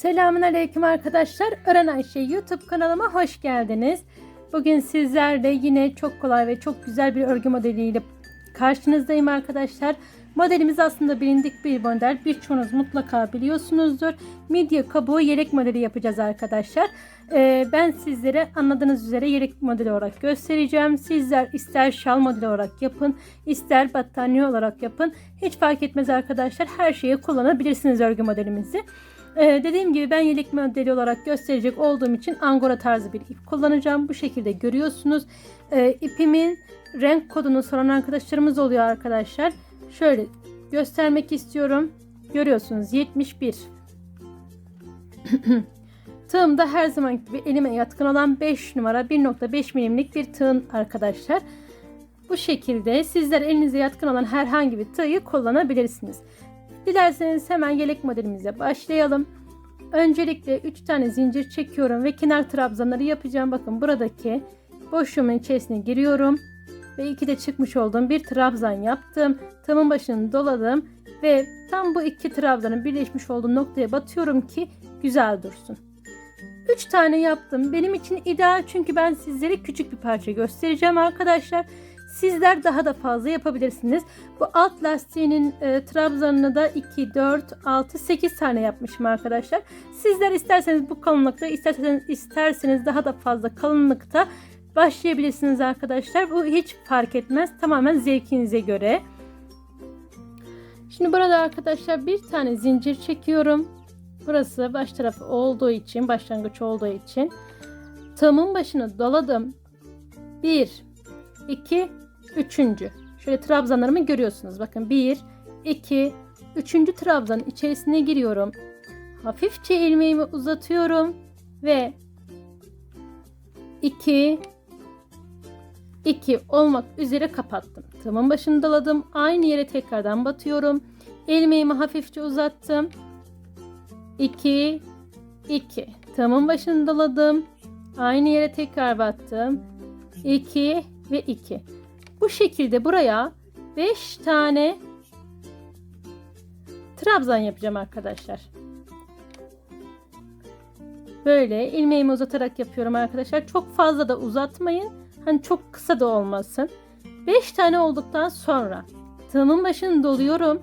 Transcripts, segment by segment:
Selamun Aleyküm arkadaşlar. Öğren Ayşe YouTube kanalıma hoş geldiniz. Bugün sizlerle yine çok kolay ve çok güzel bir örgü modeliyle karşınızdayım arkadaşlar. Modelimiz aslında bilindik bir model. Birçoğunuz mutlaka biliyorsunuzdur. Midye kabuğu yelek modeli yapacağız arkadaşlar. Ee, ben sizlere anladığınız üzere yelek modeli olarak göstereceğim. Sizler ister şal modeli olarak yapın, ister battaniye olarak yapın. Hiç fark etmez arkadaşlar. Her şeye kullanabilirsiniz örgü modelimizi. Ee, dediğim gibi ben yelek modeli olarak gösterecek olduğum için angora tarzı bir ip kullanacağım. Bu şekilde görüyorsunuz. Ee, ipimin renk kodunu soran arkadaşlarımız oluyor arkadaşlar. Şöyle göstermek istiyorum. Görüyorsunuz 71. Tığımda her zaman gibi elime yatkın olan 5 numara 1.5 milimlik bir tığın arkadaşlar. Bu şekilde sizler elinize yatkın olan herhangi bir tığı kullanabilirsiniz. Dilerseniz hemen yelek modelimize başlayalım. Öncelikle 3 tane zincir çekiyorum ve kenar trabzanları yapacağım. Bakın buradaki boşluğumun içerisine giriyorum. Ve iki de çıkmış olduğum bir trabzan yaptım. Tığımın başını doladım. Ve tam bu iki trabzanın birleşmiş olduğu noktaya batıyorum ki güzel dursun. 3 tane yaptım. Benim için ideal çünkü ben sizlere küçük bir parça göstereceğim arkadaşlar. Sizler daha da fazla yapabilirsiniz. Bu alt lastiğinin e, trabzanını da 2, 4, 6, 8 tane yapmışım arkadaşlar. Sizler isterseniz bu kalınlıkta, isterseniz, isterseniz daha da fazla kalınlıkta başlayabilirsiniz arkadaşlar. Bu hiç fark etmez. Tamamen zevkinize göre. Şimdi burada arkadaşlar bir tane zincir çekiyorum. Burası baş tarafı olduğu için, başlangıç olduğu için tığımın başını doladım. 1 2 3. Şöyle trabzanlarımı görüyorsunuz. Bakın 1 2 3. trabzanın içerisine giriyorum. Hafifçe ilmeğimi uzatıyorum ve 2 2 olmak üzere kapattım. Tığımın başını doladım. Aynı yere tekrardan batıyorum. İlmeğimi hafifçe uzattım. 2 2 Tığımın başını doladım. Aynı yere tekrar battım. 2 ve 2. Bu şekilde buraya 5 tane trabzan yapacağım arkadaşlar. Böyle ilmeğimi uzatarak yapıyorum arkadaşlar. Çok fazla da uzatmayın. Hani çok kısa da olmasın. 5 tane olduktan sonra tığımın başını doluyorum.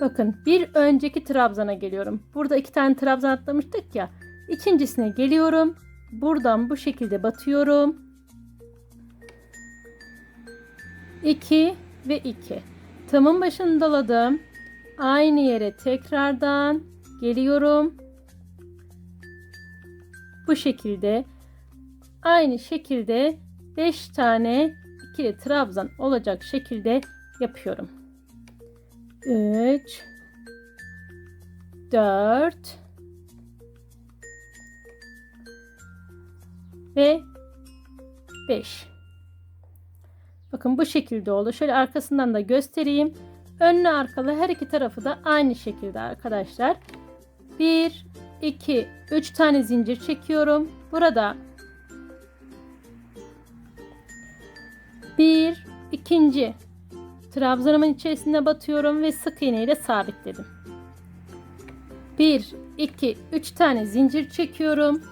Bakın bir önceki trabzana geliyorum. Burada iki tane trabzan atlamıştık ya. İkincisine geliyorum. Buradan bu şekilde batıyorum. 2 ve 2. Tığımın başını doladım. Aynı yere tekrardan geliyorum. Bu şekilde aynı şekilde 5 tane ikili trabzan olacak şekilde yapıyorum. 3 4 ve 5 Bakın bu şekilde oldu. Şöyle arkasından da göstereyim. Önlü arkalı her iki tarafı da aynı şekilde arkadaşlar. 1 2 3 tane zincir çekiyorum. Burada bir ikinci trabzanımın içerisine batıyorum ve sık iğne ile sabitledim. 1 2 3 tane zincir çekiyorum.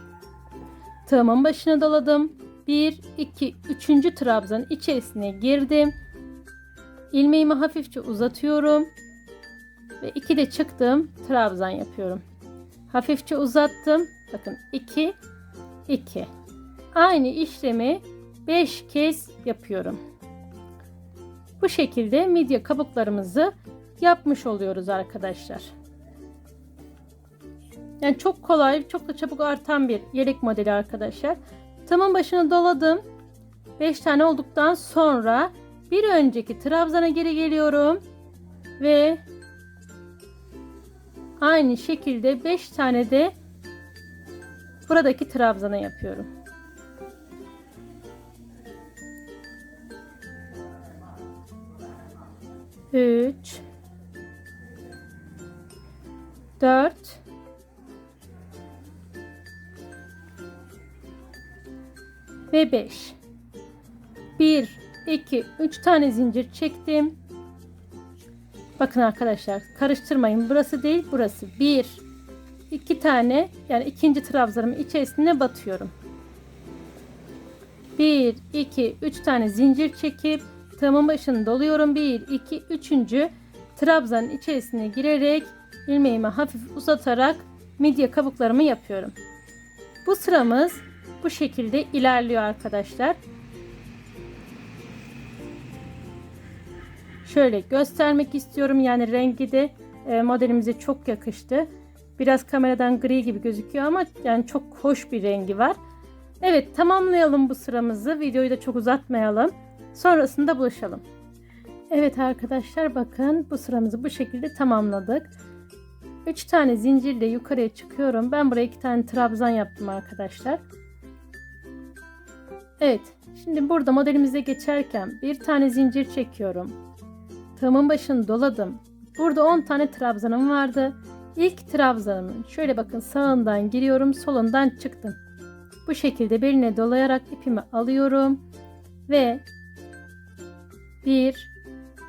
Tığımın başına doladım. 1 2 3. trabzanın içerisine girdim. İlmeğimi hafifçe uzatıyorum ve 2 de çıktım trabzan yapıyorum. Hafifçe uzattım. Bakın 2 2. Aynı işlemi 5 kez yapıyorum. Bu şekilde midye kabuklarımızı yapmış oluyoruz arkadaşlar. Yani çok kolay, çok da çabuk artan bir yelek modeli arkadaşlar. Tamın başını doladım. 5 tane olduktan sonra bir önceki trabzana geri geliyorum ve aynı şekilde 5 tane de buradaki trabzana yapıyorum. 5. 1, 2, 3 tane zincir çektim. Bakın arkadaşlar karıştırmayın. Burası değil burası. 1, iki tane yani ikinci trabzanımın içerisine batıyorum. 1 2 3 tane zincir çekip tığımın başını doluyorum. 1 2 3. trabzanın içerisine girerek ilmeğimi hafif uzatarak midye kabuklarımı yapıyorum. Bu sıramız bu şekilde ilerliyor arkadaşlar. Şöyle göstermek istiyorum. Yani rengi de e, modelimize çok yakıştı. Biraz kameradan gri gibi gözüküyor ama yani çok hoş bir rengi var. Evet tamamlayalım bu sıramızı. Videoyu da çok uzatmayalım. Sonrasında buluşalım. Evet arkadaşlar bakın bu sıramızı bu şekilde tamamladık. 3 tane zincirle yukarıya çıkıyorum. Ben buraya 2 tane trabzan yaptım arkadaşlar. Evet şimdi burada modelimize geçerken bir tane zincir çekiyorum. Tığımın başını doladım. Burada 10 tane trabzanım vardı. İlk trabzanımın şöyle bakın sağından giriyorum solundan çıktım. Bu şekilde beline dolayarak ipimi alıyorum ve 1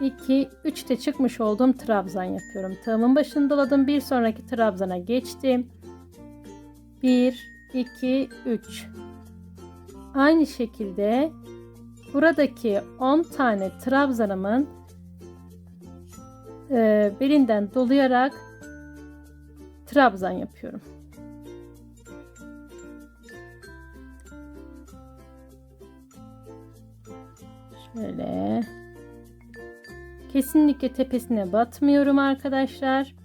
2 3 de çıkmış olduğum trabzan yapıyorum. Tığımın başını doladım. Bir sonraki trabzana geçtim. 1 2 3 Aynı şekilde buradaki 10 tane trabzanımın e, belinden dolayarak trabzan yapıyorum. Şöyle. Kesinlikle tepesine batmıyorum arkadaşlar.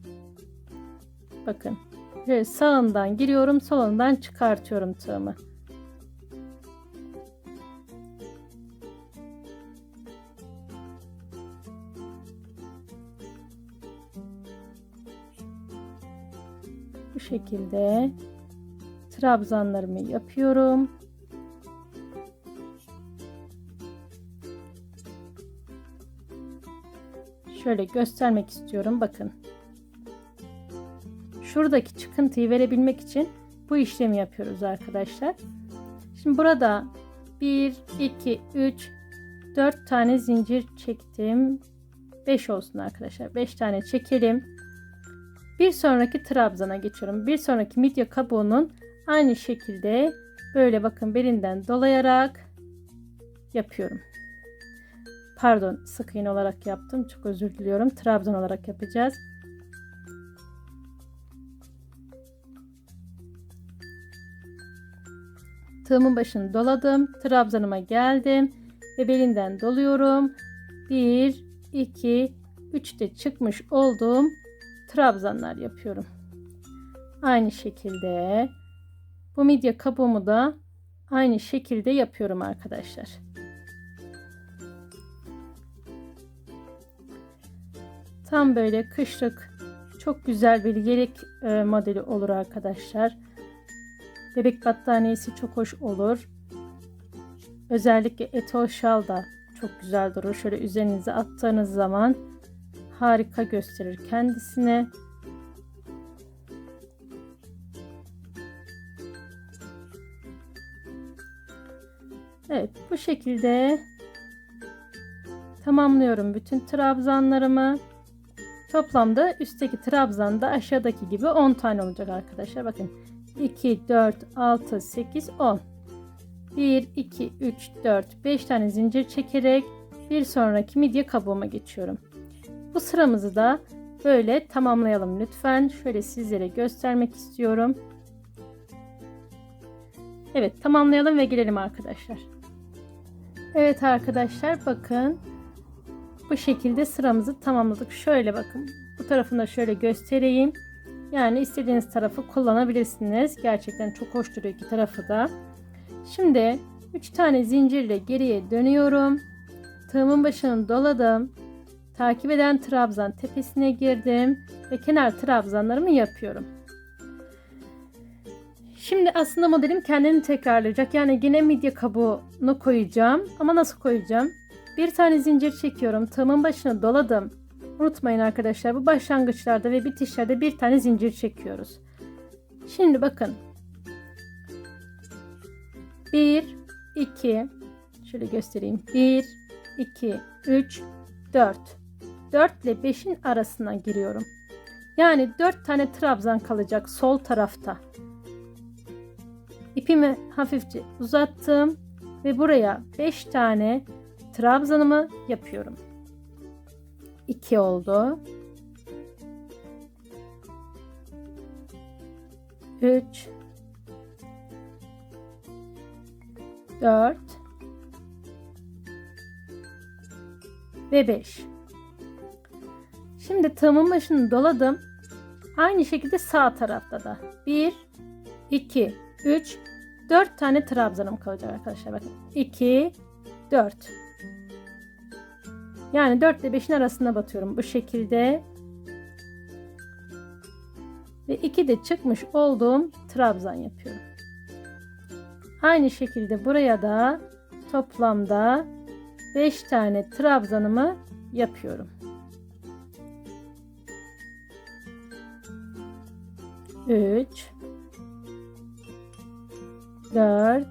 Bakın. Şöyle sağından giriyorum, solundan çıkartıyorum tığımı. Şekilde trabzanlarımı yapıyorum. Şöyle göstermek istiyorum. Bakın. Şuradaki çıkıntıyı verebilmek için bu işlemi yapıyoruz arkadaşlar. Şimdi burada 1, 2, 3, 4 tane zincir çektim. 5 olsun arkadaşlar. 5 tane çekelim. Bir sonraki trabzana geçiyorum. Bir sonraki midye kabuğunun aynı şekilde böyle bakın belinden dolayarak yapıyorum. Pardon sık iğne olarak yaptım. Çok özür diliyorum. Trabzan olarak yapacağız. Tığımın başını doladım. Trabzanıma geldim. Ve belinden doluyorum. 1, 2, 3 de çıkmış olduğum trabzanlar yapıyorum. Aynı şekilde bu midye kabuğumu da aynı şekilde yapıyorum arkadaşlar. Tam böyle kışlık çok güzel bir yelek e, modeli olur arkadaşlar. Bebek battaniyesi çok hoş olur. Özellikle etol da çok güzel durur. Şöyle üzerinize attığınız zaman harika gösterir kendisine. Evet bu şekilde tamamlıyorum bütün trabzanlarımı. Toplamda üstteki trabzan da aşağıdaki gibi 10 tane olacak arkadaşlar. Bakın 2, 4, 6, 8, 10. 1, 2, 3, 4, 5 tane zincir çekerek bir sonraki midye kabuğuma geçiyorum. Bu sıramızı da böyle tamamlayalım lütfen. Şöyle sizlere göstermek istiyorum. Evet tamamlayalım ve gelelim arkadaşlar. Evet arkadaşlar bakın bu şekilde sıramızı tamamladık. Şöyle bakın. Bu tarafını da şöyle göstereyim. Yani istediğiniz tarafı kullanabilirsiniz. Gerçekten çok hoş duruyor iki tarafı da. Şimdi 3 tane zincirle geriye dönüyorum. Tığımın başını doladım. Takip eden trabzan tepesine girdim ve kenar trabzanlarımı yapıyorum. Şimdi aslında modelim kendini tekrarlayacak. Yani yine midye kabuğunu koyacağım. Ama nasıl koyacağım? Bir tane zincir çekiyorum. Tığımın başını doladım. Unutmayın arkadaşlar bu başlangıçlarda ve bitişlerde bir tane zincir çekiyoruz. Şimdi bakın. 1, 2, şöyle göstereyim. 1, 2, 3, 4. 4 ile 5'in arasına giriyorum. Yani 4 tane trabzan kalacak sol tarafta. İpimi hafifçe uzattım ve buraya 5 tane trabzanımı yapıyorum. 2 oldu. 3 4 ve 5. Şimdi tığımın başını doladım. Aynı şekilde sağ tarafta da 1 2 3 4 tane trabzanım kalacak arkadaşlar. Bakın 2 4 yani 4 ile 5'in arasında batıyorum bu şekilde. Ve 2 de çıkmış olduğum trabzan yapıyorum. Aynı şekilde buraya da toplamda 5 tane trabzanımı yapıyorum. 3 4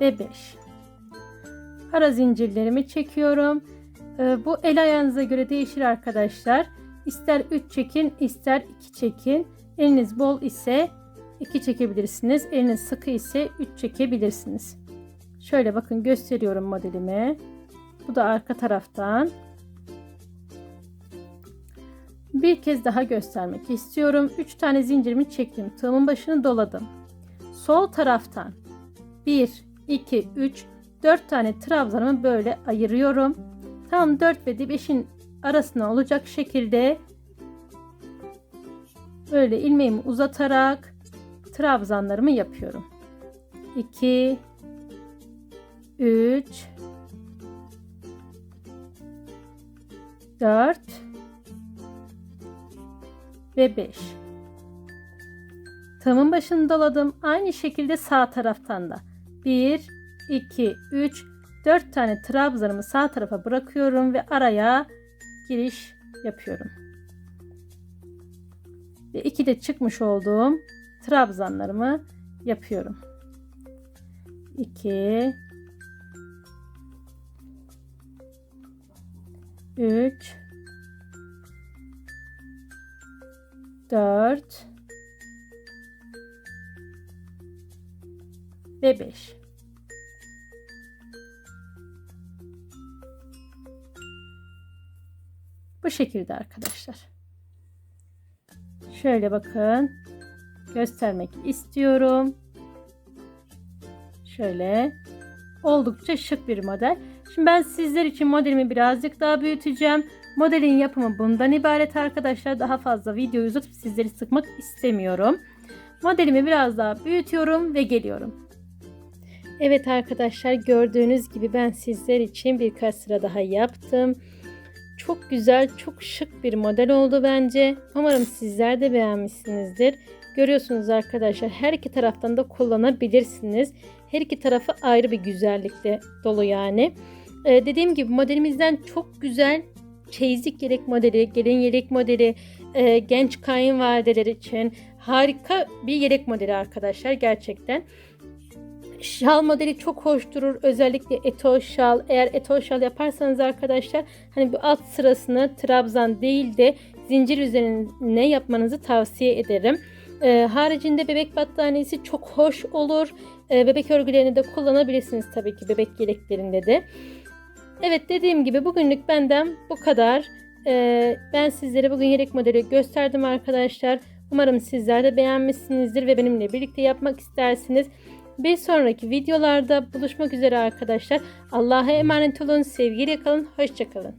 ve 5 ara zincirlerimi çekiyorum. Ee, bu el ayağınıza göre değişir arkadaşlar. İster 3 çekin, ister 2 çekin. Eliniz bol ise 2 çekebilirsiniz. Eliniz sıkı ise 3 çekebilirsiniz. Şöyle bakın gösteriyorum modelimi. Bu da arka taraftan. Bir kez daha göstermek istiyorum. 3 tane zincirimi çektim. Tığımın başını doladım. Sol taraftan 1, 2, 3, 4 tane trabzanımı böyle ayırıyorum. Tam 4 ve 5'in arasına olacak şekilde böyle ilmeğimi uzatarak trabzanlarımı yapıyorum. 2 3 4 ve 5. Tığımın başını doladım. Aynı şekilde sağ taraftan da 1 2 3 4 tane trabzanımı sağ tarafa bırakıyorum ve araya giriş yapıyorum. Ve iki de çıkmış olduğum trabzanlarımı yapıyorum. 2 3 4 ve 5. Bu şekilde arkadaşlar. Şöyle bakın. Göstermek istiyorum. Şöyle. Oldukça şık bir model. Şimdi ben sizler için modelimi birazcık daha büyüteceğim. Modelin yapımı bundan ibaret arkadaşlar. Daha fazla videoyu uzatıp sizleri sıkmak istemiyorum. Modelimi biraz daha büyütüyorum ve geliyorum. Evet arkadaşlar gördüğünüz gibi ben sizler için birkaç sıra daha yaptım. Çok güzel, çok şık bir model oldu bence. Umarım sizler de beğenmişsinizdir. Görüyorsunuz arkadaşlar her iki taraftan da kullanabilirsiniz. Her iki tarafı ayrı bir güzellikle dolu yani. Ee, dediğim gibi modelimizden çok güzel çeyizlik yelek modeli, gelin yelek modeli, e, genç kayınvalideler için harika bir yelek modeli arkadaşlar gerçekten. Şal modeli çok hoş durur. Özellikle eto şal. Eğer eto şal yaparsanız arkadaşlar hani bu alt sırasını trabzan değil de zincir üzerine yapmanızı tavsiye ederim. Ee, haricinde bebek battaniyesi çok hoş olur. Ee, bebek örgülerini de kullanabilirsiniz tabii ki bebek yeleklerinde de. Evet dediğim gibi bugünlük benden bu kadar. Ee, ben sizlere bugün yelek modeli gösterdim arkadaşlar. Umarım sizler de beğenmişsinizdir ve benimle birlikte yapmak istersiniz. Bir sonraki videolarda buluşmak üzere arkadaşlar. Allah'a emanet olun. Sevgiyle kalın. Hoşçakalın.